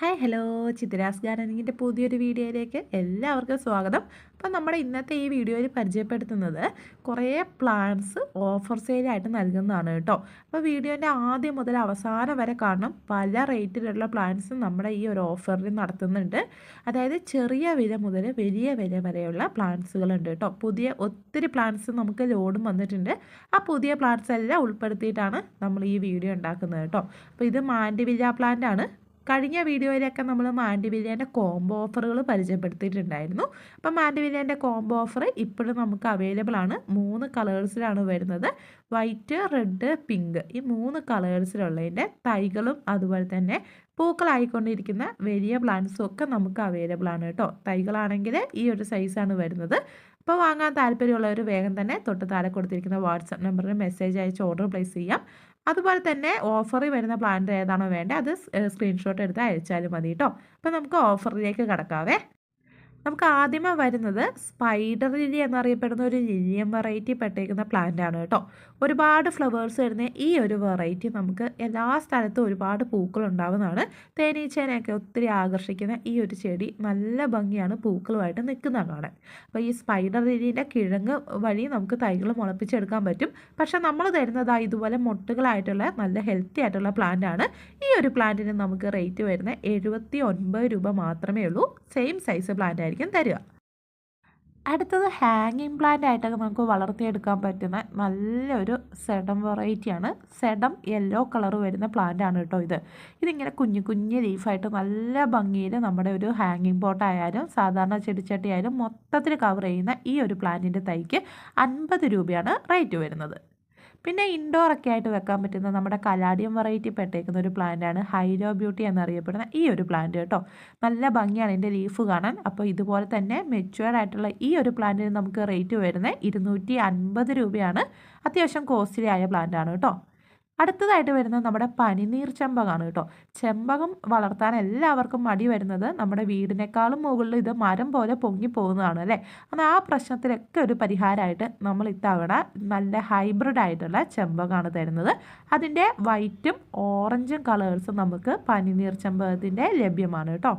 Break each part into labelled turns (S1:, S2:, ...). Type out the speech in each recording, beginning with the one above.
S1: Hi hello. Chitra's ഗാർഡനിങ്ങിന്റെ പുതിയൊരു വീഡിയോയിലേക്ക് എല്ലാവർക്കും സ്വാഗതം. അപ്പോൾ നമ്മുടെ ഇന്നത്തെ ഈ വീഡിയോയിൽ പരിചയപ്പെടുത്തുന്നത് കുറേ പ്ലാൻസ് ഓഫർ സെയിലായിട്ട് നൽകുന്നതാണ് കേട്ടോ. അപ്പോൾ വീഡിയോന്റെ ആദ്യം മുതൽ അവസാനം വരെ കാരണം പല റേറ്റിലുള്ള പ്ലാൻസ് നമ്മുടെ ഈ ഒരു ഓഫറിൽ നടത്തുന്നുണ്ട്. അതായത് ചെറിയ വില മുതൽ വലിയ വില വരെയുള്ള പ്ലാൻസുകളുണ്ട് കേട്ടോ. പുതിയ ഒത്തിരി പ്ലാൻസ് നമുക്ക് ലോഡും വന്നിട്ടുണ്ട്. ആ പുതിയ പ്ലാൻസ് എല്ലാം ഉൾപ്പെടുത്തിയിട്ടാണ് നമ്മൾ ഈ വീഡിയോ ഉണ്ടാക്കുന്നത് കേട്ടോ. അപ്പോൾ ഇത് മാൻഡിവില്ല പ്ലാന്റ് ആണ്. കഴിഞ്ഞ വീഡിയോയിലൊക്കെ നമ്മൾ മാൻഡിവില്ലേന്റെ കോംബോ ഓഫറുകൾ പരിചയപ്പെടുത്തിയിട്ടുണ്ടായിരുന്നു. അപ്പം മാൻഡിവില്ലേന്റെ കോംബോ ഓഫർ ഇപ്പോഴും നമുക്ക് അവൈലബിൾ ആണ്. മൂന്ന് കളേഴ്സിലാണ് വരുന്നത്. വൈറ്റ് റെഡ് പിങ്ക് ഈ മൂന്ന് കളേഴ്സിലുള്ളതിന്റെ തൈകളും അതുപോലെ തന്നെ പൂക്കളായിക്കൊണ്ടിരിക്കുന്ന വലിയ പ്ലാന്റ്സും ഒക്കെ നമുക്ക് അവൈലബിൾ ആണ് കേട്ടോ. തൈകളാണെങ്കിൽ ഈ ഒരു സൈസാണ് വരുന്നത്. അപ്പോൾ വാങ്ങാൻ താല്പര്യമുള്ളവർ വേഗം തന്നെ തൊട്ട് താഴെ കൊടുത്തിരിക്കുന്ന വാട്സപ്പ് നമ്പറിൽ മെസ്സേജ് അയച്ച് ഓർഡർ പ്ലേസ് ചെയ്യാം. അതുപോലെ തന്നെ ഓഫറിൽ വരുന്ന പ്ലാന്റ് ഏതാണോ വേണ്ടത് അത് സ്ക്രീൻഷോട്ട് എടുത്ത് അയച്ചാലും മതി കേട്ടോ അപ്പോൾ നമുക്ക് ഓഫറിലേക്ക് കിടക്കാവേ. നമുക്ക് ആദ്യമേ വരുന്നത് സ്പൈഡർ ലില്ലി എന്നറിയപ്പെടുന്ന ഒരു ലില്ലിയം വെറൈറ്റി പെട്ടേക്കുന്ന പ്ലാന്റ് ആണ് കേട്ടോ. ഒരുപാട് ഫ്ലവേഴ്സ് വരുന്ന ഈ ഒരു വെറൈറ്റി നമുക്ക് എല്ലാ സ്ഥലത്തും ഒരുപാട് പൂക്കൾ ഉണ്ടാവുന്നതാണ്. തേനീച്ചേനെയൊക്കെ ഒത്തിരി ആകർഷിക്കുന്ന ഈ ഒരു ചെടി നല്ല ഭംഗിയാണ് പൂക്കളുമായിട്ട് നിൽക്കുന്ന കാണാൻ. അപ്പോൾ ഈ സ്പൈഡർ ലില്ലിന്റെ കിഴങ്ങ് വഴി നമുക്ക് തൈകൾ മുളപ്പിച്ചെടുക്കാൻ പറ്റും. പക്ഷേ നമ്മൾ തരുന്നത് ഇതുപോലെ മൊട്ടുകളായിട്ടുള്ള നല്ല ഹെൽത്തി ആയിട്ടുള്ള പ്ലാന്റ് ആണ്. ഈ ഒരു പ്ലാന്റിന് നമുക്ക് റേറ്റ് വരുന്നത് എഴുപത്തി രൂപ മാത്രമേ ഉള്ളൂ. സെയിം സൈസ് പ്ലാന്റ് ആയിരിക്കും. തരിക. അടുത്തത് ഹാങ്ങിങ് പ്ലാന്റ് ആയിട്ടൊക്കെ നമുക്ക് വളർത്തിയെടുക്കാൻ പറ്റുന്ന നല്ലൊരു സെഡം വെറൈറ്റിയാണ് സെഡം യെല്ലോ കളർ വരുന്ന പ്ലാന്റ് ആണ് കേട്ടോ ഇത്. ഇതിങ്ങനെ കുഞ്ഞു കുഞ്ഞു ലീഫായിട്ട് നല്ല ഭംഗിയിൽ നമ്മുടെ ഒരു ഹാങ്ങിങ് പോട്ടായാലും സാധാരണ ചെടിച്ചട്ടിയായാലും മൊത്തത്തിൽ കവർ ചെയ്യുന്ന ഈ ഒരു പ്ലാന്റിന്റെ തൈക്ക് അൻപത് രൂപയാണ് റേറ്റ് വരുന്നത്. പിന്നെ ഇൻഡോർ ഒക്കെ ആയിട്ട് വെക്കാൻ പറ്റുന്ന നമ്മുടെ കലാഡിയം വെറൈറ്റി പെട്ടേക്കുന്ന ഒരു പ്ലാന്റാണ് ഹൈലോ ബ്യൂട്ടി എന്നറിയപ്പെടുന്ന ഈ ഒരു പ്ലാന്റ് കേട്ടോ. നല്ല ഭംഗിയാണ് ഇതിന്റെ ലീഫ് കാണാൻ. അപ്പോൾ ഇതുപോലെ തന്നെ മെച്യൂർഡ് ആയിട്ടുള്ള ഈ ഒരു പ്ലാന്റിന് നമുക്ക് റേറ്റ് വരുന്നത് ഇരുന്നൂറ്റി രൂപയാണ്. അത്യാവശ്യം കോസ്റ്റ്ലി ആയ പ്ലാന്റാണ് കേട്ടോ. അടുത്തതായിട്ട് വരുന്നത് നമ്മുടെ പനിനീർ ചെമ്പകമാണ് കേട്ടോ. ചെമ്പകം വളർത്താൻ എല്ലാവർക്കും മടി വരുന്നത് നമ്മുടെ വീടിനേക്കാളും മുകളിൽ ഇത് മരം പോലെ പൊങ്ങി പോകുന്നതാണ് അല്ലേ? അത് ആ പ്രശ്നത്തിലൊക്കെ ഒരു പരിഹാരമായിട്ട് നമ്മൾ ഇത്തവണ നല്ല ഹൈബ്രിഡ് ആയിട്ടുള്ള ചെമ്പകമാണ് തരുന്നത്. അതിന്റെ വൈറ്റും ഓറഞ്ചും കളേഴ്സും നമുക്ക് പനിനീർ ചെമ്പകത്തിന്റെ ലഭ്യമാണ് കേട്ടോ.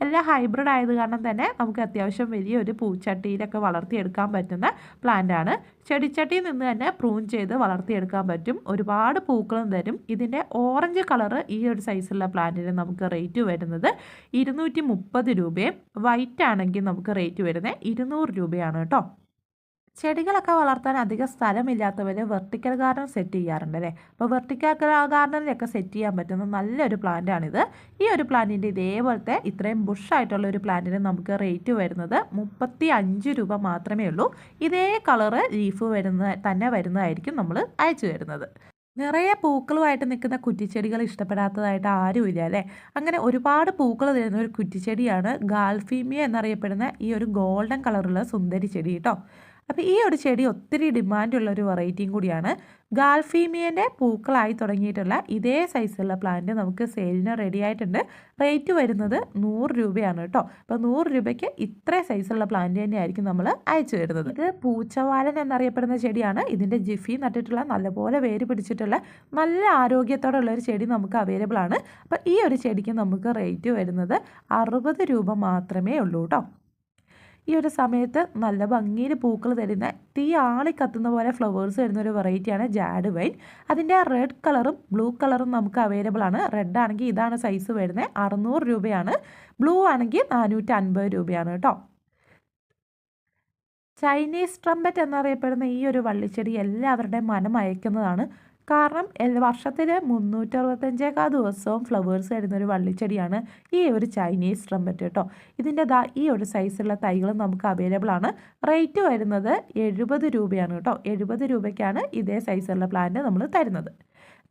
S1: എല്ലാം ഹൈബ്രിഡ് ആയത് കാരണം തന്നെ നമുക്ക് അത്യാവശ്യം വലിയൊരു പൂച്ചട്ടിയിലൊക്കെ വളർത്തിയെടുക്കാൻ പറ്റുന്ന പ്ലാന്റാണ് ചെടിച്ചട്ടിയിൽ നിന്ന് തന്നെ പ്രൂൺ ചെയ്ത് വളർത്തിയെടുക്കാൻ പറ്റും. ഒരുപാട് പൂക്കളും തരും. ഇതിന്റെ ഓറഞ്ച് കളറ് ഈ ഒരു സൈസുള്ള പ്ലാന്റിന് നമുക്ക് റേറ്റ് വരുന്നത് ഇരുന്നൂറ്റി മുപ്പത് രൂപയും വൈറ്റ് ആണെങ്കിൽ നമുക്ക് റേറ്റ് വരുന്നത് ഇരുന്നൂറ് രൂപയാണ് കേട്ടോ. ചെടികളൊക്കെ വളർത്താൻ അധികം സ്ഥലമില്ലാത്തവർ വെർട്ടിക്കൽ ഗാർഡൻ സെറ്റ് ചെയ്യാറുണ്ട് അല്ലേ? അപ്പോൾ വെർട്ടിക്കൽ ഗാർഡനിലൊക്കെ സെറ്റ് ചെയ്യാൻ പറ്റുന്ന നല്ലൊരു പ്ലാന്റാണിത് ഈ ഒരു പ്ലാന്റിന്റെ ഇതേപോലത്തെ ഇത്രയും ബുഷായിട്ടുള്ള ഒരു പ്ലാന്റിന് നമുക്ക് റേറ്റ് വരുന്നത് മുപ്പത്തി അഞ്ച് രൂപ മാത്രമേ ഉള്ളൂ. ഇതേ കളറ് ലീഫ് വരുന്ന തന്നെ വരുന്നതായിരിക്കും നമ്മൾ അയച്ചു തരുന്നത്. നിറയെ പൂക്കളുമായിട്ട് നിൽക്കുന്ന കുറ്റിച്ചെടികൾ ഇഷ്ടപ്പെടാത്തതായിട്ട് ആരുമില്ല അല്ലേ? അങ്ങനെ ഒരുപാട് പൂക്കൾ തരുന്ന ഒരു കുറ്റിച്ചെടിയാണ് ഗാൽഫീമിയ എന്നറിയപ്പെടുന്ന ഈ ഒരു ഗോൾഡൻ കളറുള്ള സുന്ദരി ചെടി കേട്ടോ. അപ്പോൾ ഈ ഒരു ചെടി ഒത്തിരി ഡിമാൻഡുള്ള ഒരു വെറൈറ്റിയും കൂടിയാണ്. ഗാൽഫീമിയന്റെ പൂക്കളായി തുടങ്ങിയിട്ടുള്ള ഇതേ സൈസുള്ള പ്ലാന്റ് നമുക്ക് സെയിലിന് റെഡി ആയിട്ടുണ്ട്. റേറ്റ് വരുന്നത് നൂറ് രൂപയാണ് കേട്ടോ. അപ്പോൾ നൂറ് രൂപയ്ക്ക് ഇത്ര സൈസുള്ള പ്ലാന്റ് തന്നെയായിരിക്കും നമ്മൾ അയച്ചു തരുന്നത്. ഇത് പൂച്ചവാലൻ എന്നറിയപ്പെടുന്ന ചെടിയാണ്. ഇതിന്റെ ജിഫി നട്ടിട്ടുള്ള നല്ലപോലെ വേര് പിടിച്ചിട്ടുള്ള നല്ല ആരോഗ്യത്തോടുള്ള ഒരു ചെടി നമുക്ക് അവൈലബിൾ ആണ്. അപ്പോൾ ഈ ഒരു ചെടിക്ക് നമുക്ക് റേറ്റ് വരുന്നത് അറുപത് രൂപ മാത്രമേ ഉള്ളൂ കേട്ടോ. ഈ ഒരു സമയത്ത് നല്ല ഭംഗിയിൽ പൂക്കൾ തരുന്ന തീ ആളി കത്തുന്ന പോലെ ഫ്ലവേഴ്സ് വരുന്ന ഒരു വെറൈറ്റിയാണ് ജാഡ് വൈൻ. അതിന്റെ റെഡ് കളറും ബ്ലൂ കളറും നമുക്ക് അവൈലബിൾ ആണ്. റെഡ് ആണെങ്കിൽ ഇതാണ് സൈസ് വരുന്നത് അറുന്നൂറ് രൂപയാണ്. ബ്ലൂ ആണെങ്കിൽ നാനൂറ്റി അൻപത് രൂപയാണ് കേട്ടോ. ചൈനീസ് ട്രംപറ്റ് എന്നറിയപ്പെടുന്ന ഈ ഒരു വള്ളിച്ചെടി എല്ലാവരുടെയും മനം അയക്കുന്നതാണ്. കാരണം വർഷത്തിൽ മുന്നൂറ്ററുപത്തഞ്ചേക്കാ ദിവസവും ഫ്ലവേഴ്സ് വരുന്ന ഒരു വള്ളിച്ചെടിയാണ് ഈ ഒരു ചൈനീസ് ട്രംപറ്റ് കേട്ടോ. ഇതിന്റെ ദാ ഈ ഒരു സൈസുള്ള തൈകൾ നമുക്ക് അവൈലബിൾ ആണ്. റേറ്റ് വരുന്നത് എഴുപത് രൂപയാണ് കേട്ടോ. എഴുപത് രൂപയ്ക്കാണ് ഇതേ സൈസുള്ള പ്ലാന്റ് നമ്മൾ തരുന്നത്.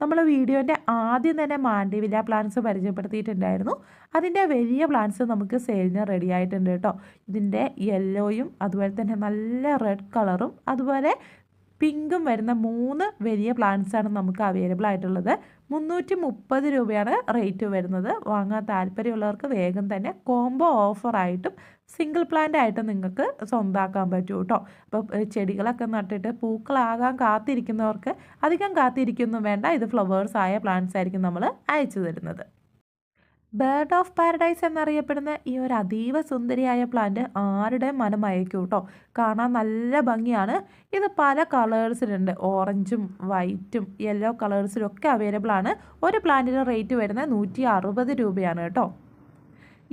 S1: നമ്മൾ വീഡിയോന്റെ ആദ്യം തന്നെ മാണ്ടിവില പ്ലാന്റ്സ് പരിചയപ്പെടുത്തിയിട്ടുണ്ടായിരുന്നു. അതിന്റെ വലിയ പ്ലാന്റ്സ് നമുക്ക് സെയിലിന് റെഡി ആയിട്ടുണ്ട് കേട്ടോ. ഇതിന്റെ യെല്ലോയും അതുപോലെ തന്നെ നല്ല റെഡ് കളറും അതുപോലെ പിങ്കും വരുന്ന മൂന്ന് വലിയ പ്ലാന്റ്സാണ് നമുക്ക് അവൈലബിൾ ആയിട്ടുള്ളത്. മുന്നൂറ്റി മുപ്പത് രൂപയാണ് റേറ്റ് വരുന്നത്. വാങ്ങാൻ താല്പര്യമുള്ളവർക്ക് വേഗം തന്നെ കോംബോ ഓഫറായിട്ടും സിംഗിൾ പ്ലാന്റ് ആയിട്ടും നിങ്ങൾക്ക് സ്വന്താക്കാൻ പറ്റും കേട്ടോ അപ്പോൾ ചെടികളൊക്കെ നട്ടിട്ട് പൂക്കളാകാൻ കാത്തിരിക്കുന്നവർക്ക് അധികം കാത്തിരിക്കുന്നു വേണ്ട. ഇത് ഫ്ലവേഴ്സ് ആയ പ്ലാന്റ്സ് ആയിരിക്കും നമ്മൾ അയച്ചു തരുന്നത്. ബേർഡ് ഓഫ് പാരഡൈസ് എന്നറിയപ്പെടുന്ന ഈ ഒരു അതീവ സുന്ദരിയായ പ്ലാന്റ് ആരുടെ മനം അയക്കും കേട്ടോ. കാണാൻ നല്ല ഭംഗിയാണ്. ഇത് പല കളേഴ്സിലുണ്ട് ഓറഞ്ചും വൈറ്റും യെല്ലോ കളേഴ്സിലും ഒക്കെ അവൈലബിൾ ആണ്. ഒരു പ്ലാന്റിന് റേറ്റ് വരുന്നത് നൂറ്റി അറുപത് രൂപയാണ് കേട്ടോ.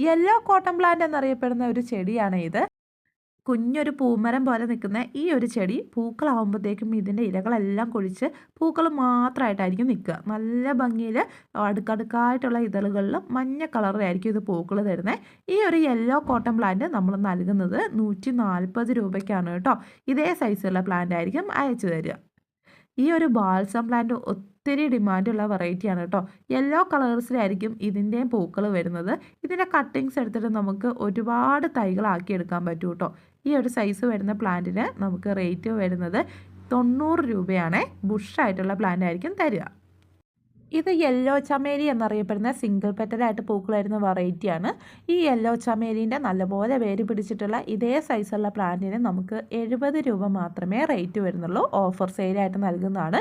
S1: യെല്ലോ കോട്ടൺ പ്ലാന്റ് എന്നറിയപ്പെടുന്ന ഒരു ചെടിയാണ് ഇത്. കുഞ്ഞൊരു പൂമരം പോലെ നിൽക്കുന്ന ഈ ഒരു ചെടി പൂക്കളാവുമ്പോഴത്തേക്കും ഇതിന്റെ ഇലകളെല്ലാം കൊഴിച്ച് പൂക്കൾ മാത്രമായിട്ടായിരിക്കും നിൽക്കുക. നല്ല ഭംഗിയിൽ അടുക്കടുക്കായിട്ടുള്ള ഇതളുകളിലും മഞ്ഞ കളറിലായിരിക്കും ഇത് പൂക്കൾ തരുന്നത്. ഈ ഒരു യെല്ലോ കോട്ടൺ പ്ലാന്റ് നമ്മൾ നൽകുന്നത് നൂറ്റി നാൽപ്പത് രൂപയ്ക്കാണ് കേട്ടോ. ഇതേ സൈസുള്ള പ്ലാന്റ് ആയിരിക്കും അയച്ചു തരിക. ഈ ഒരു ബാൽസം പ്ലാന്റ് ഒത്തിരി ഡിമാൻഡുള്ള വെറൈറ്റിയാണ് കേട്ടോ. യെല്ലോ കളേഴ്സിലായിരിക്കും ഇതിന്റെയും പൂക്കൾ വരുന്നത്. ഇതിന്റെ കട്ടിങ്സ് എടുത്തിട്ട് നമുക്ക് ഒരുപാട് തൈകളാക്കി എടുക്കാൻ പറ്റും കേട്ടോ. ഈ ഒരു സൈസ് വരുന്ന പ്ലാന്റിന് നമുക്ക് റേറ്റ് വരുന്നത് തൊണ്ണൂറ് രൂപയാണ്. ബുഷായിട്ടുള്ള പ്ലാന്റ് ആയിരിക്കും തരിക. ഇത് യെല്ലോ ചമേലി എന്നറിയപ്പെടുന്ന സിംഗിൾ പെറ്റലായിട്ട് പൂക്കൾ വരുന്ന വെറൈറ്റിയാണ് ഈ യെല്ലോ ചമേലിന്റെ നല്ലപോലെ വേര് പിടിച്ചിട്ടുള്ള ഇതേ സൈസുള്ള പ്ലാന്റിന് നമുക്ക് എഴുപത് രൂപ മാത്രമേ റേറ്റ് വരുന്നുള്ളൂ. ഓഫർ സെയിലായിട്ട് നൽകുന്നതാണ്.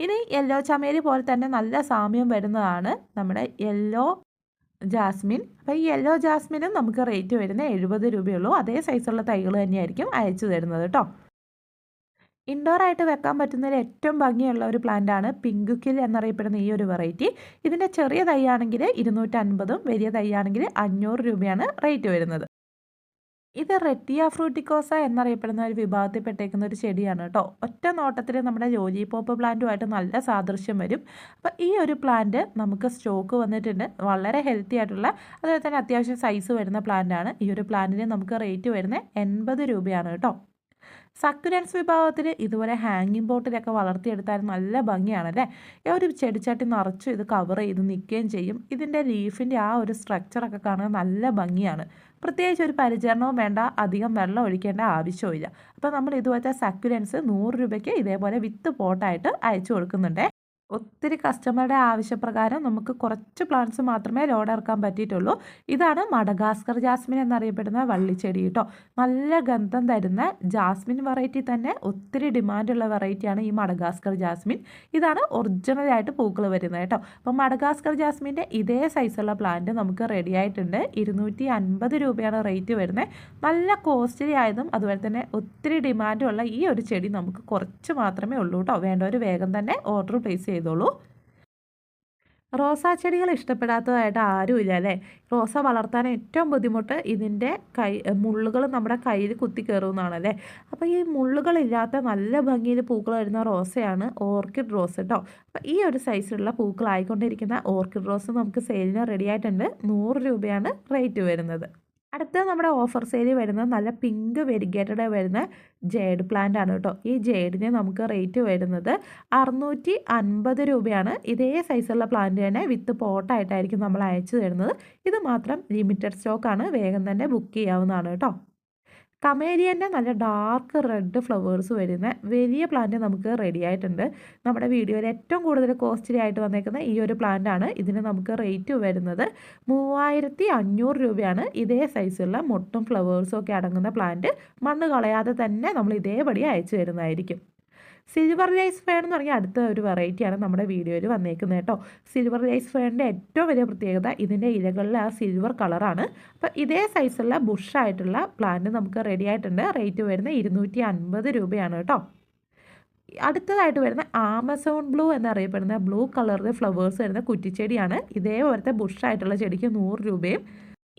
S1: ഇനി യെല്ലോ ചമേലി പോലെ തന്നെ നല്ല സാമ്യം വരുന്നതാണ് നമ്മുടെ യെല്ലോ ജാസ്മിൻ. അപ്പോൾ ഈ യെല്ലോ ജാസ്മിനും നമുക്ക് റേറ്റ് വരുന്നത് എഴുപത് രൂപയുള്ളൂ. അതേ സൈസുള്ള തൈകൾ തന്നെയായിരിക്കും അയച്ചു തരുന്നത് കേട്ടോ ഇൻഡോർ ആയിട്ട് വെക്കാൻ പറ്റുന്നതിൽ ഏറ്റവും ഭംഗിയുള്ള ഒരു പ്ലാന്റ് ആണ് പിങ്കുക്കിൽ എന്നറിയപ്പെടുന്ന ഈ ഒരു വെറൈറ്റി ഇതിന്റെ ചെറിയ തൈയാണെങ്കിൽ ഇരുന്നൂറ്റൻപതും വലിയ തൈയാണെങ്കിൽ അഞ്ഞൂറ് രൂപയാണ് റേറ്റ് വരുന്നത്. ഇത് റെറ്റിയ ഫ്രൂട്ടിക്കോസ എന്നറിയപ്പെടുന്ന ഒരു വിഭാഗത്തിൽ പെട്ടേക്കുന്ന ഒരു ചെടിയാണ് കേട്ടോ. ഒറ്റ നോട്ടത്തിൽ നമ്മുടെ ജോലി പോപ്പ് പ്ലാന്റുമായിട്ട് നല്ല സാദൃശ്യം വരും. അപ്പോൾ ഈ ഒരു പ്ലാന്റ് നമുക്ക് സ്റ്റോക്ക് വന്നിട്ടുണ്ട്. വളരെ ഹെൽത്തി ആയിട്ടുള്ള അതുപോലെ തന്നെ അത്യാവശ്യം സൈസ് വരുന്ന പ്ലാന്റാണ് ഈ ഒരു പ്ലാന്റിന് നമുക്ക് റേറ്റ് വരുന്നത് എൺപത് രൂപയാണ് കേട്ടോ. സക്കുലൻസ് വിഭാഗത്തിൽ ഇതുപോലെ ഹാങ്ങിങ് ബോട്ടിലൊക്കെ വളർത്തിയെടുത്താൽ നല്ല ഭംഗിയാണല്ലേ? ഒരു ചെടിച്ചട്ടി നിറച്ചു ഇത് കവർ ചെയ്ത് നിൽക്കുകയും ചെയ്യും. ഇതിന്റെ ലീഫിന്റെ ആ ഒരു സ്ട്രക്ചറൊക്കെ കാണാൻ നല്ല ഭംഗിയാണ്. പ്രത്യേകിച്ച് ഒരു പരിചരണവും വേണ്ട അധികം വെള്ളം ഒഴിക്കേണ്ട ആവശ്യമില്ല അപ്പോൾ നമ്മൾ ഇതുപോലത്തെ സക്കുലൻസ് നൂറ് രൂപയ്ക്ക് ഇതേപോലെ വിത്ത് പോട്ടായിട്ട് അയച്ചു കൊടുക്കുന്നുണ്ട്. ഒത്തിരി കസ്റ്റമറുടെ ആവശ്യപ്രകാരം നമുക്ക് കുറച്ച് പ്ലാന്റ്സ് മാത്രമേ ലോഡ് ഇറക്കാൻ പറ്റിയിട്ടുള്ളൂ. ഇതാണ് മഡഗാസ്കർ ജാസ്മിൻ എന്നറിയപ്പെടുന്ന വള്ളിച്ചെടി കേട്ടോ നല്ല ഗന്ധം തരുന്ന ജാസ്മിൻ വെറൈറ്റി തന്നെ ഒത്തിരി ഡിമാൻഡുള്ള വെറൈറ്റിയാണ് ഈ മഡഗാസ്കർ ജാസ്മിൻ. ഇതാണ് ഒറിജിനലായിട്ട് പൂക്കൾ വരുന്നത് കേട്ടോ അപ്പോൾ മഡഗാസ്കർ ജാസ്മിന്റെ ഇതേ സൈസുള്ള പ്ലാന്റ് നമുക്ക് റെഡി ആയിട്ടുണ്ട്. ഇരുന്നൂറ്റി രൂപയാണ് റേറ്റ് വരുന്നത് നല്ല കോസ്റ്റ്ലി ആയതും അതുപോലെ തന്നെ ഒത്തിരി ഡിമാൻഡുള്ള ഈ ഒരു ചെടി നമുക്ക് കുറച്ച് മാത്രമേ ഉള്ളൂ കേട്ടോ വേണ്ടവർ വേഗം തന്നെ ഓർഡർ പ്ലേസ് ചെയ്തോളൂ. റോസാ ചെടികൾ ഇഷ്ടപ്പെടാത്തതായിട്ട് ആരുമില്ല അല്ലേ? റോസ വളർത്താൻ ഏറ്റവും ബുദ്ധിമുട്ട് ഇതിന്റെ കൈ മുള്ളുകൾ നമ്മുടെ കയ്യിൽ കുത്തി അല്ലേ? അപ്പോൾ ഈ മുള്ളുകളില്ലാത്ത നല്ല ഭംഗിയിൽ പൂക്കൾ വരുന്ന റോസയാണ് ഓർക്കിഡ് റോസ് കേട്ടോ. അപ്പോൾ ഈ ഒരു സൈസിലുള്ള പൂക്കളായിക്കൊണ്ടിരിക്കുന്ന ഓർക്കിഡ് റോസ് നമുക്ക് സെയിലിന് റെഡി ആയിട്ടുണ്ട് നൂറ് രൂപയാണ് റേറ്റ് വരുന്നത്. അടുത്ത നമ്മുടെ ഓഫർ സെയിൽ വരുന്നത് നല്ല പിങ്ക് വെരിഗേറ്റഡ് വരുന്ന ജേഡ് പ്ലാന്റ് ആണ് കേട്ടോ. ഈ ജേഡിന് നമുക്ക് റേറ്റ് വരുന്നത് അറുന്നൂറ്റി അൻപത് രൂപയാണ്. ഇതേ സൈസുള്ള പ്ലാന്റ് തന്നെ വിത്ത് പോട്ടായിട്ടായിരിക്കും നമ്മൾ അയച്ചു തരുന്നത്. ഇത് മാത്രം ലിമിറ്റഡ് സ്റ്റോക്കാണ് വേഗം തന്നെ ബുക്ക് ചെയ്യാവുന്നതാണ് കേട്ടോ. കമേരിയന്റെ നല്ല ഡാർക്ക് റെഡ് ഫ്ലവേഴ്സ് വരുന്ന വലിയ പ്ലാന്റ് നമുക്ക് റെഡി ആയിട്ടുണ്ട്. നമ്മുടെ വീഡിയോയിൽ ഏറ്റവും കൂടുതൽ കോസ്റ്റ്ലി ആയിട്ട് വന്നേക്കുന്ന ഈ ഒരു പ്ലാന്റ് ആണ്. ഇതിന് നമുക്ക് റേറ്റ് വരുന്നത് മൂവായിരത്തി അഞ്ഞൂറ് രൂപയാണ്. ഇതേ സൈസുള്ള മുട്ടും ഫ്ലവേഴ്സും ഒക്കെ അടങ്ങുന്ന പ്ലാന്റ് മണ്ണ് കളയാതെ തന്നെ നമ്മൾ ഇതേപടി അയച്ചു തരുന്നതായിരിക്കും. സിൽവർ റൈസ് ഫേൺ എന്ന് പറഞ്ഞാൽ അടുത്ത ഒരു വെറൈറ്റിയാണ് നമ്മുടെ വീഡിയോയിൽ വന്നേക്കുന്നത് കേട്ടോ. സിൽവർ റൈസ് ഫേണിന്റെ ഏറ്റവും വലിയ പ്രത്യേകത ഇതിന്റെ ഇലകളിൽ ആ സിൽവർ കളറാണ് അപ്പോൾ ഇതേ സൈസുള്ള ബുഷായിട്ടുള്ള പ്ലാന്റ് നമുക്ക് റെഡി ആയിട്ടുണ്ട്. റേറ്റ് വരുന്നത് ഇരുന്നൂറ്റി അൻപത് രൂപയാണ് കേട്ടോ. അടുത്തതായിട്ട് വരുന്ന ആമസോൺ ബ്ലൂ എന്നറിയപ്പെടുന്ന ബ്ലൂ കളറിൽ ഫ്ലവേഴ്സ് വരുന്ന കുറ്റിച്ചെടിയാണ്. ഇതേപോലത്തെ ബുഷായിട്ടുള്ള ചെടിക്ക് നൂറ് രൂപയും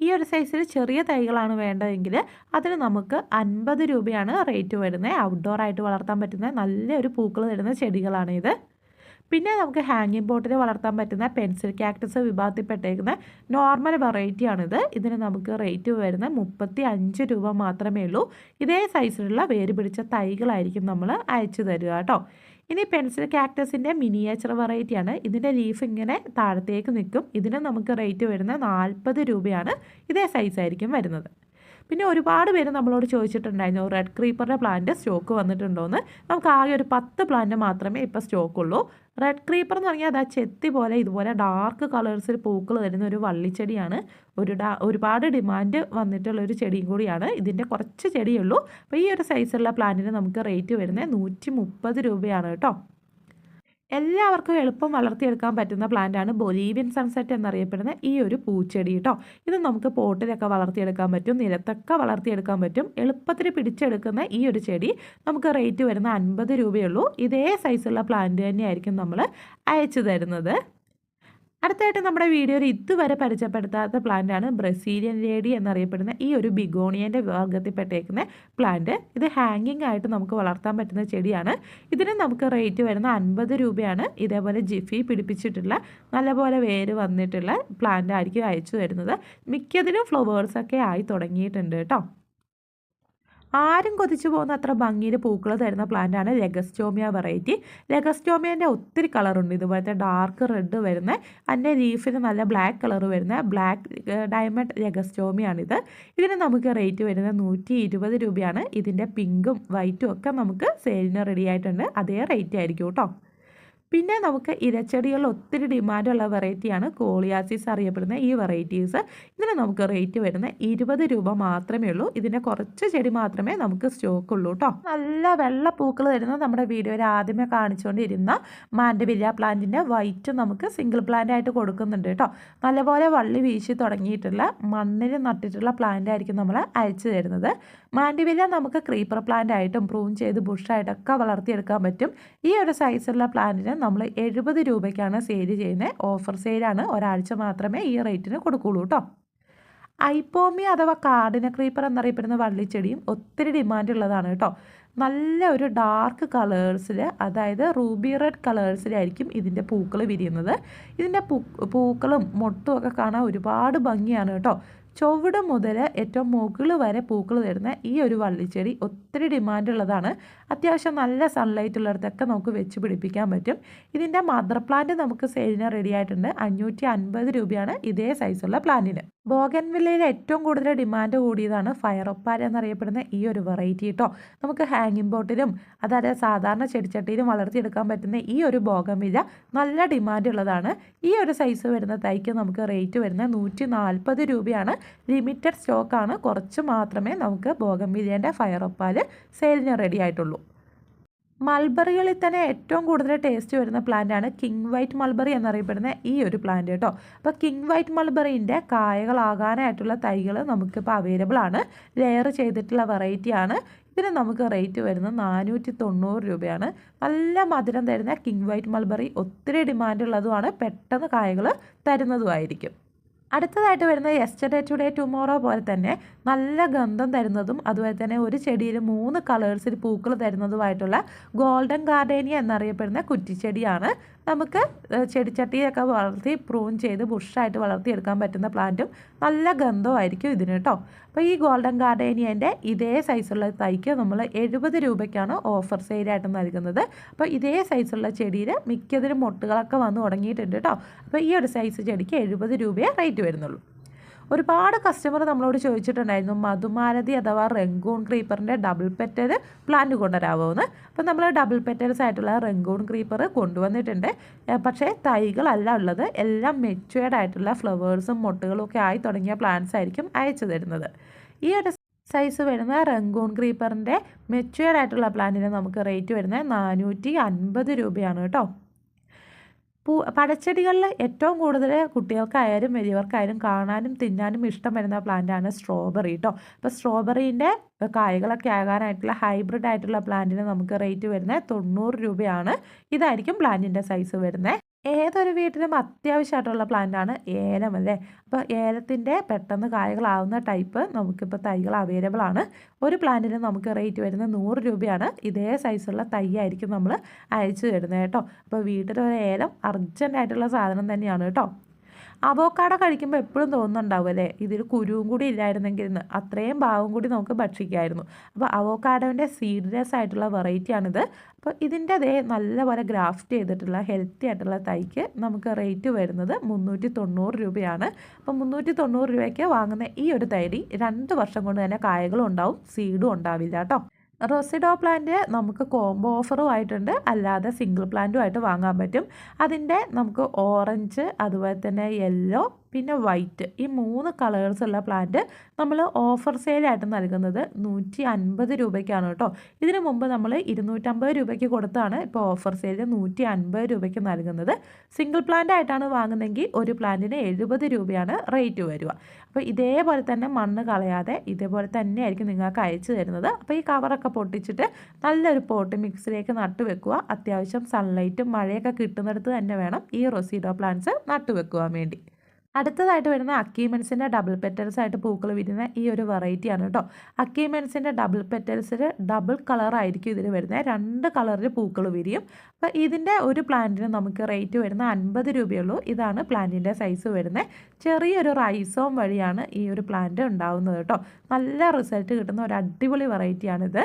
S1: ഈ ഒരു സൈസിൽ ചെറിയ തൈകളാണ് വേണ്ടതെങ്കിൽ അതിന് നമുക്ക് അൻപത് രൂപയാണ് റേറ്റ് വരുന്നത്. ഔട്ട്ഡോർ ആയിട്ട് വളർത്താൻ പറ്റുന്ന നല്ലൊരു പൂക്കൾ തരുന്ന ഇത്. പിന്നെ നമുക്ക് ഹാങ്ങിങ് ബോട്ടിൽ വളർത്താൻ പറ്റുന്ന പെൻസിൽ ക്യാക്ടസ് വിഭാഗത്തിൽപ്പെട്ടേക്കുന്ന നോർമൽ വെറൈറ്റിയാണിത് ഇതിന് നമുക്ക് റേറ്റ് വരുന്ന മുപ്പത്തി അഞ്ച് രൂപ മാത്രമേ ഉള്ളൂ. ഇതേ സൈസിലുള്ള വേര് പിടിച്ച തൈകളായിരിക്കും നമ്മൾ അയച്ചു തരിക കേട്ടോ. ഇനി പെൻസിൽ കാക്ടസിന്റെ മിനിയേച്ചർ വെറൈറ്റിയാണ്. ഇതിന്റെ ലീഫ് ഇങ്ങനെ താഴത്തേക്ക് നിൽക്കും. ഇതിന് നമുക്ക് റേറ്റ് വരുന്നത് നാൽപ്പത് രൂപയാണ്. ഇതേ സൈസായിരിക്കും വരുന്നത്. പിന്നെ ഒരുപാട് പേര് നമ്മളോട് ചോദിച്ചിട്ടുണ്ടായിരുന്നു റെഡ് ക്രീപ്പറിന്റെ പ്ലാന്റ് സ്റ്റോക്ക് വന്നിട്ടുണ്ടോയെന്ന് നമുക്ക് ആകെ ഒരു പത്ത് പ്ലാന്റ് മാത്രമേ ഇപ്പോൾ സ്റ്റോക്കുള്ളൂ റെഡ് ക്രീപ്പർ എന്ന് പറഞ്ഞാൽ അതാ ചെത്തി പോലെ ഇതുപോലെ ഡാർക്ക് കളേഴ്സിൽ പൂക്കൾ തരുന്ന ഒരു വള്ളിച്ചെടിയാണ്. ഒരു ഡാ ഒരുപാട് ഡിമാൻഡ് വന്നിട്ടുള്ള ഒരു ചെടിയും കൂടിയാണ്. ഇതിന്റെ കുറച്ച് ചെടിയുള്ളൂ അപ്പോൾ ഈ ഒരു സൈസുള്ള പ്ലാന്റിന് നമുക്ക് റേറ്റ് വരുന്നത് നൂറ്റി രൂപയാണ് കേട്ടോ. എല്ലാവർക്കും എളുപ്പം വളർത്തിയെടുക്കാൻ പറ്റുന്ന പ്ലാന്റാണ് ബൊലീവിയൻ സൺസെറ്റ് എന്നറിയപ്പെടുന്ന ഈ ഒരു പൂച്ചെടി കേട്ടോ ഇത് നമുക്ക് പോട്ടിലൊക്കെ വളർത്തിയെടുക്കാൻ പറ്റും നിലത്തൊക്കെ വളർത്തിയെടുക്കാൻ പറ്റും. എളുപ്പത്തിൽ പിടിച്ചെടുക്കുന്ന ഈ ഒരു ചെടി നമുക്ക് റേറ്റ് വരുന്ന അൻപത് രൂപയുള്ളൂ ഇതേ സൈസുള്ള പ്ലാന്റ് തന്നെയായിരിക്കും നമ്മൾ അയച്ചു തരുന്നത്. അടുത്തായിട്ട് നമ്മുടെ വീഡിയോയിൽ ഇതുവരെ പരിചയപ്പെടുത്താത്ത പ്ലാന്റ് ആണ് ബ്രസീലിയൻ ലേഡി എന്നറിയപ്പെടുന്ന ഈ ഒരു ബിഗോണിയന്റെ വിഭാഗത്തിൽപ്പെട്ടേക്കുന്ന പ്ലാന്റ് ഇത് ഹാങ്ങിങ് ആയിട്ട് നമുക്ക് വളർത്താൻ പറ്റുന്ന ചെടിയാണ്. ഇതിന് നമുക്ക് റേറ്റ് വരുന്ന അൻപത് രൂപയാണ്. ഇതേപോലെ ജിഫി പിടിപ്പിച്ചിട്ടുള്ള നല്ലപോലെ വേര് വന്നിട്ടുള്ള പ്ലാന്റ് ആയിരിക്കും അയച്ചു തരുന്നത്. മിക്കതിലും ഫ്ലവേഴ്സൊക്കെ ആയി തുടങ്ങിയിട്ടുണ്ട് കേട്ടോ. ആരും കൊതിച്ചു പോകുന്ന അത്ര ഭംഗിയിൽ പൂക്കൾ തരുന്ന പ്ലാന്റാണ് ലെഗസ്റ്റോമിയ വെറൈറ്റി ലെഗസ്റ്റോമിയന്റെ ഒത്തിരി കളറുണ്ട് ഇതുപോലത്തെ ഡാർക്ക് റെഡ് വരുന്ന അതിന്റെ ലീഫിന് നല്ല ബ്ലാക്ക് കളർ വരുന്ന ബ്ലാക്ക് ഡയമണ്ട് ലെഗസ്റ്റോമിയാണിത് ഇതിന് നമുക്ക് റേറ്റ് വരുന്നത് നൂറ്റി ഇരുപത് രൂപയാണ്. ഇതിന്റെ പിങ്കും വൈറ്റും ഒക്കെ നമുക്ക് സെയിലിന് റെഡി ആയിട്ടുണ്ട്. അതേ റേറ്റ് ആയിരിക്കും കേട്ടോ. പിന്നെ നമുക്ക് ഇരച്ചെടികളിൽ ഒത്തിരി ഡിമാൻഡുള്ള വെറൈറ്റിയാണ് കോളിയാസിസ് അറിയപ്പെടുന്ന ഈ വെറൈറ്റീസ്. ഇതിന് നമുക്ക് റേറ്റ് വരുന്ന ഇരുപത് രൂപ മാത്രമേ ഉള്ളൂ. ഇതിന്റെ കുറച്ച് ചെടി മാത്രമേ നമുക്ക് സ്റ്റോക്ക് ഉള്ളൂ കേട്ടോ നല്ല വെള്ള പൂക്കൾ തരുന്ന നമ്മുടെ വീഡിയോയിൽ ആദ്യമേ കാണിച്ചുകൊണ്ടിരുന്ന മാൻഡവില്ല പ്ലാന്റിന്റെ വൈറ്റ് നമുക്ക് സിംഗിൾ പ്ലാന്റ് ആയിട്ട് കൊടുക്കുന്നുണ്ട് കേട്ടോ നല്ലപോലെ വള്ളി വീശി തുടങ്ങിയിട്ടുള്ള മണ്ണിൽ നട്ടിട്ടുള്ള പ്ലാന്റ് ആയിരിക്കും നമ്മൾ അയച്ചു തരുന്നത്. മാൻഡിവില്ല നമുക്ക് ക്രീപ്പർ പ്ലാന്റ് ആയിട്ടും പ്രൂൺ ചെയ്ത് ബുഷായിട്ടൊക്കെ വളർത്തിയെടുക്കാൻ പറ്റും. ഈ ഒരു സൈസുള്ള പ്ലാന്റിന് നമ്മൾ എഴുപത് രൂപയ്ക്കാണ് സെയിൽ ചെയ്യുന്നത് ഓഫർ സെയിലാണ് ഒരാഴ്ച മാത്രമേ ഈ റേറ്റിന് കൊടുക്കുള്ളൂ കേട്ടോ ഐപ്പോമി അഥവാ കാർഡിന ക്രീപ്പർ എന്നറിയപ്പെടുന്ന വള്ളിച്ചെടിയും ഒത്തിരി ഡിമാൻഡ് ഉള്ളതാണ് കേട്ടോ നല്ല ഒരു ഡാർക്ക് കളേഴ്സിൽ അതായത് റൂബി റെഡ് കളേഴ്സിലായിരിക്കും ഇതിന്റെ പൂക്കൾ വിരിയുന്നത്. ഇതിന്റെ പൂക്കളും മൊട്ടും ഒക്കെ കാണാൻ ഒരുപാട് ഭംഗിയാണ് കേട്ടോ ചുവട് മുതൽ ഏറ്റവും മുകൾ വരെ പൂക്കൾ തരുന്ന ഈ ഒരു വള്ളിച്ചെടി ഒത്തിരി ഡിമാൻഡ് ഉള്ളതാണ്. അത്യാവശ്യം നല്ല സൺലൈറ്റ് ഉള്ളിടത്തൊക്കെ നമുക്ക് വെച്ച് പിടിപ്പിക്കാൻ പറ്റും. ഇതിന്റെ മദർ പ്ലാന്റ് നമുക്ക് സെയിലിന് റെഡി ആയിട്ടുണ്ട്. അഞ്ഞൂറ്റി അൻപത് രൂപയാണ് ഇതേ സൈസുള്ള പ്ലാന്റിന് ബോഗൻവില്ലയിൽ ഏറ്റവും കൂടുതൽ ഡിമാൻഡ് കൂടിയതാണ് ഫയർ ഒപ്പാര എന്നറിയപ്പെടുന്ന ഈ ഒരു വെറൈറ്റി കേട്ടോ നമുക്ക് ഹാങ്ങിങ് ബോട്ടിലും അതായത് സാധാരണ ചെടിച്ചട്ടിയിലും വളർത്തിയെടുക്കാൻ പറ്റുന്ന ഈ ഒരു ബോഗൻവില്ല നല്ല ഡിമാൻഡ് ഉള്ളതാണ്. ഈ ഒരു സൈസ് വരുന്ന തൈക്ക് നമുക്ക് റേറ്റ് വരുന്നത് നൂറ്റി നാൽപ്പത് രൂപയാണ് ലിമിറ്റഡ് സ്റ്റോക്കാണ് കുറച്ച് മാത്രമേ നമുക്ക് ബോഗൻവില്ലേന്റെ ഫയർ ഒപ്പാൽ സെയിലിന് റെഡി ആയിട്ടുള്ളൂ. മൾബറികളിൽ തന്നെ ഏറ്റവും കൂടുതൽ ടേസ്റ്റ് വരുന്ന പ്ലാന്റാണ് കിങ് വൈറ്റ് മൾബറി എന്നറിയപ്പെടുന്ന ഈ ഒരു പ്ലാന്റ് കേട്ടോ. അപ്പോൾ കിങ് വൈറ്റ് മൾബറിന്റെ കായകളാകാനായിട്ടുള്ള തൈകൾ നമുക്കിപ്പോൾ അവൈലബിൾ ആണ്. ലെയർ ചെയ്തിട്ടുള്ള വെറൈറ്റിയാണ് ഇതിന് നമുക്ക് റേറ്റ് വരുന്നത് നാനൂറ്റി തൊണ്ണൂറ് രൂപയാണ്. നല്ല മധുരം തരുന്ന കിങ് വൈറ്റ് മൾബറി ഒത്തിരി ഡിമാൻഡ് ഉള്ളതുമാണ്. പെട്ടെന്ന് കായകൾ തരുന്നതുമായിരിക്കും. അടുത്തതായിട്ട് വരുന്നത് യെസ്റ്റർഡേ ടുഡേ ടുമോറോ പോലെ തന്നെ നല്ല ഗന്ധം തരുന്നതും അതുപോലെ തന്നെ ഒരു ചെടിയിൽ മൂന്ന് കളേഴ്സിൽ പൂക്കൾ തരുന്നതുമായിട്ടുള്ള ഗോൾഡൻ ഗാർഡേനിയ എന്നറിയപ്പെടുന്ന കുറ്റിച്ചെടിയാണ് നമുക്ക് ചെടിച്ചട്ടിയൊക്കെ വളർത്തി പ്രൂൺ ചെയ്ത് ബുഷായിട്ട് വളർത്തിയെടുക്കാൻ പറ്റുന്ന പ്ലാന്റും നല്ല ഗന്ധമായിരിക്കും ഇതിന് കേട്ടോ അപ്പോൾ ഈ ഗോൾഡൻ ഗാർഡേനിയന്റെ ഇതേ സൈസുള്ള തൈക്ക് നമ്മൾ എഴുപത് രൂപയ്ക്കാണ് ഓഫർ സെയിലായിട്ട് നൽകുന്നത്. അപ്പോൾ ഇതേ സൈസുള്ള ചെടിയിൽ മിക്കതിലും മുട്ടുകളൊക്കെ വന്ന് തുടങ്ങിയിട്ടുണ്ട് കേട്ടോ അപ്പോൾ ഈ ഒരു സൈസ് ചെടിക്ക് എഴുപത് രൂപയെ റേറ്റ് വരുന്നുള്ളൂ. ഒരുപാട് കസ്റ്റമർ നമ്മളോട് ചോദിച്ചിട്ടുണ്ടായിരുന്നു മധുമാരതി അഥവാ റെങ്കൂൺ ക്രീപ്പറിന്റെ ഡബിൾ പെറ്റേഡ് പ്ലാന്റ് കൊണ്ടുവരാമോ അപ്പോൾ നമ്മൾ ഡബിൾ പെറ്റൽസ് ആയിട്ടുള്ള റെങ്കൂൺ ക്രീപ്പർ കൊണ്ടുവന്നിട്ടുണ്ട്. പക്ഷേ തൈകളല്ല ഉള്ളത്. എല്ലാം മെച്ചുവേർഡ് ആയിട്ടുള്ള ഫ്ലവേഴ്സും മൊട്ടുകളും ഒക്കെ ആയി തുടങ്ങിയ പ്ലാന്റ്സ് ആയിരിക്കും അയച്ചു തരുന്നത്. ഈ ഒരു സൈസ് വരുന്ന റെങ്കൂൺ ക്രീപ്പറിന്റെ മെച്ചുവേർഡ് ആയിട്ടുള്ള പ്ലാന്റിന് നമുക്ക് റേറ്റ് വരുന്നത് നാനൂറ്റി അൻപത് രൂപയാണ് കേട്ടോ. പൂ പഴച്ചെടികളിൽ ഏറ്റവും കൂടുതൽ കുട്ടികൾക്കായാലും വലിയവർക്കായാലും കാണാനും തിന്നാനും ഇഷ്ടം വരുന്ന പ്ലാന്റാണ് സ്ട്രോബെറി കേട്ടോ അപ്പോൾ സ്ട്രോബെറീന്റെ കായകളൊക്കെ ആകാനായിട്ടുള്ള ഹൈബ്രിഡ് ആയിട്ടുള്ള പ്ലാന്റിന് നമുക്ക് റേറ്റ് വരുന്നത് തൊണ്ണൂറ് രൂപയാണ്. ഇതായിരിക്കും പ്ലാന്റിന്റെ സൈസ് വരുന്നത്. ഏതൊരു വീട്ടിലും അത്യാവശ്യമായിട്ടുള്ള പ്ലാന്റാണ് ഏലം അല്ലേ? അപ്പോൾ ഏലത്തിന്റെ പെട്ടെന്ന് കായകളാവുന്ന ടൈപ്പ് നമുക്കിപ്പോൾ തൈകൾ അവൈലബിൾ ആണ്. ഒരു പ്ലാന്റിന് നമുക്ക് റേറ്റ് വരുന്നത് നൂറ് രൂപയാണ്. ഇതേ സൈസുള്ള തൈ ആയിരിക്കും നമ്മൾ അയച്ചു തരുന്നത് കേട്ടോ. അപ്പോൾ വീട്ടിലൊരു ഏലം അർജന്റായിട്ടുള്ള സാധനം തന്നെയാണ് കേട്ടോ. അവോക്കാടോ കഴിക്കുമ്പോൾ എപ്പോഴും തോന്നുന്നുണ്ടാവും അല്ലേ? ഇതിൽ കുരുവും കൂടി ഇല്ലായിരുന്നെങ്കിൽ ഇന്ന് അത്രയും ഭാവം കൂടി നമുക്ക് ഭക്ഷിക്കായിരുന്നു. അപ്പോൾ അവോക്കാടോന്റെ സീഡ്ലെസ് ആയിട്ടുള്ള വെറൈറ്റിയാണിത് അപ്പോൾ ഇതിന്റെ അതേ നല്ലപോലെ ഗ്രാഫ്റ്റ് ചെയ്തിട്ടുള്ള ഹെൽത്തി ആയിട്ടുള്ള തൈക്ക് നമുക്ക് റേറ്റ് വരുന്നത് മുന്നൂറ്റി തൊണ്ണൂറ് രൂപയാണ്. അപ്പോൾ മുന്നൂറ്റി തൊണ്ണൂറ് രൂപയ്ക്ക് വാങ്ങുന്ന ഈ ഒരു തൈരി രണ്ട് വർഷം കൊണ്ട് തന്നെ കായകളും ഉണ്ടാവും സീഡും ഉണ്ടാവില്ല കേട്ടോ. റൊസിഡോ പ്ലാന്റ് നമുക്ക് കോംബോ ഓഫറും ആയിട്ടുണ്ട്. അല്ലാതെ സിംഗിൾ പ്ലാന്റും ആയിട്ട് വാങ്ങാൻ പറ്റും. അതിന്റെ നമുക്ക് ഓറഞ്ച് അതുപോലെ തന്നെ യെല്ലോ പിന്നെ വൈറ്റ്. ഈ മൂന്ന് കളേഴ്സുള്ള പ്ലാന്റ് നമ്മൾ ഓഫർ സെയിലായിട്ട് നൽകുന്നത് നൂറ്റി അൻപത് രൂപയ്ക്കാണ് കേട്ടോ. ഇതിനു മുമ്പ് നമ്മൾ ഇരുന്നൂറ്റമ്പത് രൂപയ്ക്ക് കൊടുത്താണ് ഇപ്പോൾ ഓഫർ സെയിൽ നൂറ്റി അൻപത് രൂപയ്ക്ക് നൽകുന്നത്. സിംഗിൾ പ്ലാന്റ് ആയിട്ടാണ് വാങ്ങുന്നതെങ്കിൽ ഒരു പ്ലാന്റിന് എഴുപത് രൂപയാണ് റേറ്റ് വരിക. അപ്പോൾ ഇതേപോലെ തന്നെ മണ്ണ് കളയാതെ ഇതേപോലെ തന്നെ ആയിരിക്കും നിങ്ങൾക്ക് അയച്ചു തരുന്നത്. അപ്പോൾ ഈ കവറൊക്കെ പൊട്ടിച്ചിട്ട് നല്ലൊരു പോട്ട് മിക്സിലേക്ക് നട്ടു വെക്കുക. അത്യാവശ്യം സൺലൈറ്റും മഴയൊക്കെ കിട്ടുന്നിടത്ത് തന്നെ വേണം ഈ റൊസീഡോ പ്ലാന്റ്സ് നട്ടു വെക്കുവാൻ വേണ്ടി. അടുത്തതായിട്ട് വരുന്ന അക്കീമെൻസിന്റെ ഡബിൾ പെറ്റൽസ് ആയിട്ട് പൂക്കൾ വിരുന്ന ഈ ഒരു വെറൈറ്റിയാണ് കേട്ടോ. അക്കീമെൻസിന്റെ ഡബിൾ പെറ്റൽസിൽ ഡബിൾ കളറായിരിക്കും ഇതിൽ വരുന്നത്. രണ്ട് കളറിൽ പൂക്കൾ വിരിയും. അപ്പോൾ ഇതിന്റെ ഒരു പ്ലാന്റിന് നമുക്ക് റേറ്റ് വരുന്ന അൻപത് രൂപയുള്ളൂ. ഇതാണ് പ്ലാന്റിന്റെ സൈസ് വരുന്നത്. ചെറിയൊരു റൈസോം വഴിയാണ് ഈ ഒരു പ്ലാന്റ് ഉണ്ടാവുന്നത് കേട്ടോ. നല്ല റിസൾട്ട് കിട്ടുന്ന ഒരു അടിപൊളി വെറൈറ്റിയാണിത്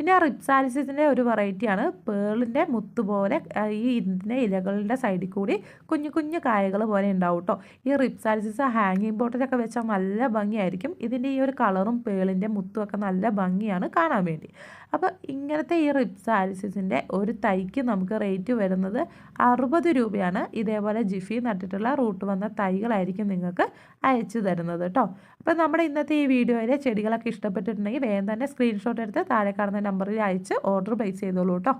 S1: പിന്നെ റിപ്സാലിസിന്റെ ഒരു വെറൈറ്റിയാണ് പേളിന്റെ മുത്ത് പോലെ ഈ ഇതിന്റെ ഇലകളുടെ സൈഡിൽ കൂടി കുഞ്ഞു കുഞ്ഞു കായകൾ പോലെ ഉണ്ടാവും കേട്ടോ ഈ റിപ്സാലിസിസ് ഹാങ്ങിങ് ബോട്ടിലൊക്കെ വെച്ചാൽ നല്ല ഭംഗിയായിരിക്കും. ഇതിന്റെ ഈ ഒരു കളറും പേളിന്റെ മുത്തും ഒക്കെ നല്ല ഭംഗിയാണ് കാണാൻ വേണ്ടി. അപ്പോൾ ഇങ്ങനത്തെ ഈ റിപ്സാലിസിന്റെ ഒരു തൈക്ക് നമുക്ക് റേറ്റ് വരുന്നത് അറുപത് രൂപയാണ്. ഇതേപോലെ ജിഫി നട്ടിട്ടുള്ള റൂട്ട് വന്ന തൈകളായിരിക്കും നിങ്ങൾക്ക് അയച്ചു തരുന്നത് കേട്ടോ അപ്പോൾ നമ്മുടെ ഇന്നത്തെ ഈ വീഡിയോയിലെ ചെടികളൊക്കെ ഇഷ്ടപ്പെട്ടിട്ടുണ്ടെങ്കിൽ വേഗം തന്നെ സ്ക്രീൻഷോട്ട് എടുത്ത് താഴെ കാണുന്ന നമ്പറിൽ അയച്ച് ഓർഡർ പ്ലേസ് ചെയ്തോളൂ കേട്ടോ